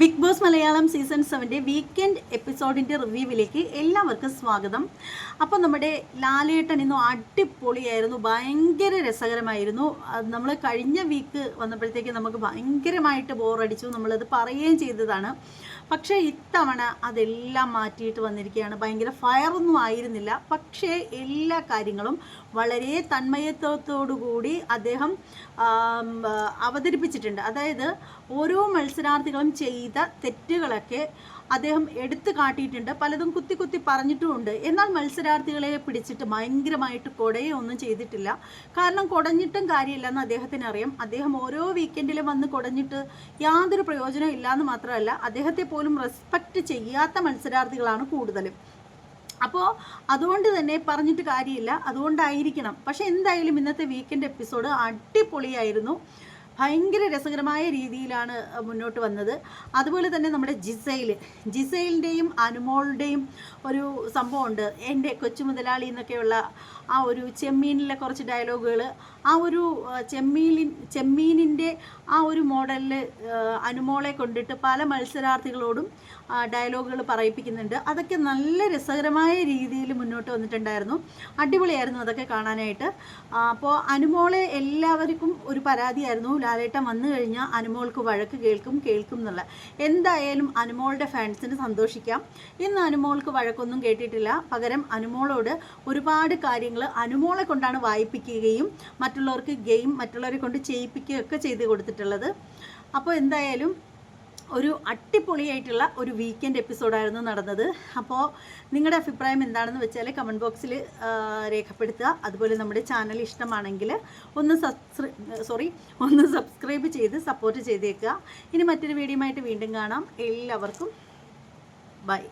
Big Boss Malayalam season സെവന്റെ weekend എപ്പിസോഡിന്റെ റിവ്യൂവിലേക്ക് എല്ലാവർക്കും സ്വാഗതം. അപ്പോൾ നമ്മുടെ ലാലേട്ടൻ ഇന്നും അടിപൊളിയായിരുന്നു ഭയങ്കര രസകരമായിരുന്നു. നമ്മൾ കഴിഞ്ഞ വീക്ക് വന്നപ്പോഴത്തേക്ക് നമുക്ക് ഭയങ്കരമായിട്ട് ബോറടിച്ചു നമ്മളത് പറയുകയും ചെയ്തതാണ്. പക്ഷേ ഇത്തവണ അതെല്ലാം മാറ്റിയിട്ട് വന്നിരിക്കുകയാണ്. ഭയങ്കര ഫയറൊന്നും ആയിരുന്നില്ല. പക്ഷേ എല്ലാ കാര്യങ്ങളും വളരെ കൂടി അദ്ദേഹം അവതരിപ്പിച്ചിട്ടുണ്ട്. അതായത് ഓരോ മത്സരാർത്ഥികളും ചെയ്ത തെറ്റുകളൊക്കെ അദ്ദേഹം എടുത്തു കാട്ടിയിട്ടുണ്ട്. പലതും കുത്തി കുത്തി പറഞ്ഞിട്ടുമുണ്ട്. എന്നാൽ മത്സരാർത്ഥികളെ പിടിച്ചിട്ട് ഭയങ്കരമായിട്ട് കൊടയൊന്നും ചെയ്തിട്ടില്ല. കാരണം കുടഞ്ഞിട്ടും കാര്യമില്ലെന്ന് അദ്ദേഹത്തിന് അറിയാം അദ്ദേഹം ഓരോ വീക്കെൻഡിലും വന്ന് കുടഞ്ഞിട്ട് യാതൊരു പ്രയോജനവും ഇല്ലയെന്ന് മാത്രമല്ല അദ്ദേഹത്തെ പോലും റെസ്പെക്റ്റ് ചെയ്യാത്ത മത്സരാർത്ഥികളാണ് കൂടുതലും. അപ്പോൾ അതുകൊണ്ട് തന്നെ പറഞ്ഞിട്ട് കാര്യമില്ല. അതുകൊണ്ടായിരിക്കണം. പക്ഷേ എന്തായാലും ഇന്നത്തെ വീക്കെൻഡ് എപ്പിസോഡ് അടിപൊളിയായിരുന്നു. ഭയങ്കര രസകരമായ രീതിയിലാണ് മുന്നോട്ട് വന്നത്. അതുപോലെ തന്നെ നമ്മുടെ ജിസൈൽ ജിസൈലിന്റെയും അനുമോളുടെയും ഒരു സംഭവമുണ്ട്. എന്റെ കൊച്ചു മുതലാളി എന്നൊക്കെയുള്ള ആ ഒരു ചെമ്മീനിലെ കുറച്ച് ഡയലോഗുകൾ ആ ഒരു ചെമ്മീലിൻ ചെമ്മീനിൻ ചെമ്മീനിന്റെ ആ ഒരു മോഡലിൽ അനുമോളെ കൊണ്ടിട്ട് പല മത്സരാർത്ഥികളോടും ഡയലോഗുകൾ പറയിപ്പിക്കുന്നുണ്ട്. അതൊക്കെ നല്ല രസകരമായ രീതിയിൽ മുന്നോട്ട് വന്നിട്ടുണ്ടായിരുന്നു. അടിപൊളിയായിരുന്നു അതൊക്കെ കാണാനായിട്ട്. അപ്പോൾ അനുമോളെ എല്ലാവർക്കും ഒരു പരാതിയായിരുന്നു. ലാലേട്ടൻ വന്നു കഴിഞ്ഞാൽ അനുമോൾക്ക് വഴക്ക് കേൾക്കും കേൾക്കും എന്നുള്ള. എന്തായാലും അനുമോളുടെ ഫാൻസിന് സന്തോഷിക്കാം. ഇന്ന് അനുമോൾക്ക് വഴക്കൊന്നും കേട്ടിട്ടില്ല. പകരം അനുമോളോട് ഒരുപാട് കാര്യങ്ങൾ അനുമോളെ കൊണ്ടാണ് വായിപ്പിക്കുകയും മറ്റുള്ളവർക്ക് ഗെയിം മറ്റുള്ളവരെ കൊണ്ട് ചെയ്യിപ്പിക്കുകയൊക്കെ ചെയ്ത് കൊടുത്തിട്ടുള്ളത്. അപ്പോൾ എന്തായാലും ഒരു അടിപൊളിയായിട്ടുള്ള ഒരു വീക്കെൻഡ് എപ്പിസോഡായിരുന്നു നടന്നത്. അപ്പോൾ നിങ്ങളുടെ അഭിപ്രായം എന്താണെന്ന് വെച്ചാൽ കമന്റ് ബോക്സിൽ രേഖപ്പെടുത്തുക. അതുപോലെ നമ്മുടെ ചാനൽ ഇഷ്ടമാണെങ്കിൽ ഒന്ന് സബ്സ്ക്രൈ സോറി ഒന്ന് സബ്സ്ക്രൈബ് ചെയ്ത് സപ്പോർട്ട് ചെയ്തേക്കുക. ഇനി മറ്റൊരു വീഡിയോയുമായിട്ട് വീണ്ടും കാണാം. എല്ലാവർക്കും ബൈ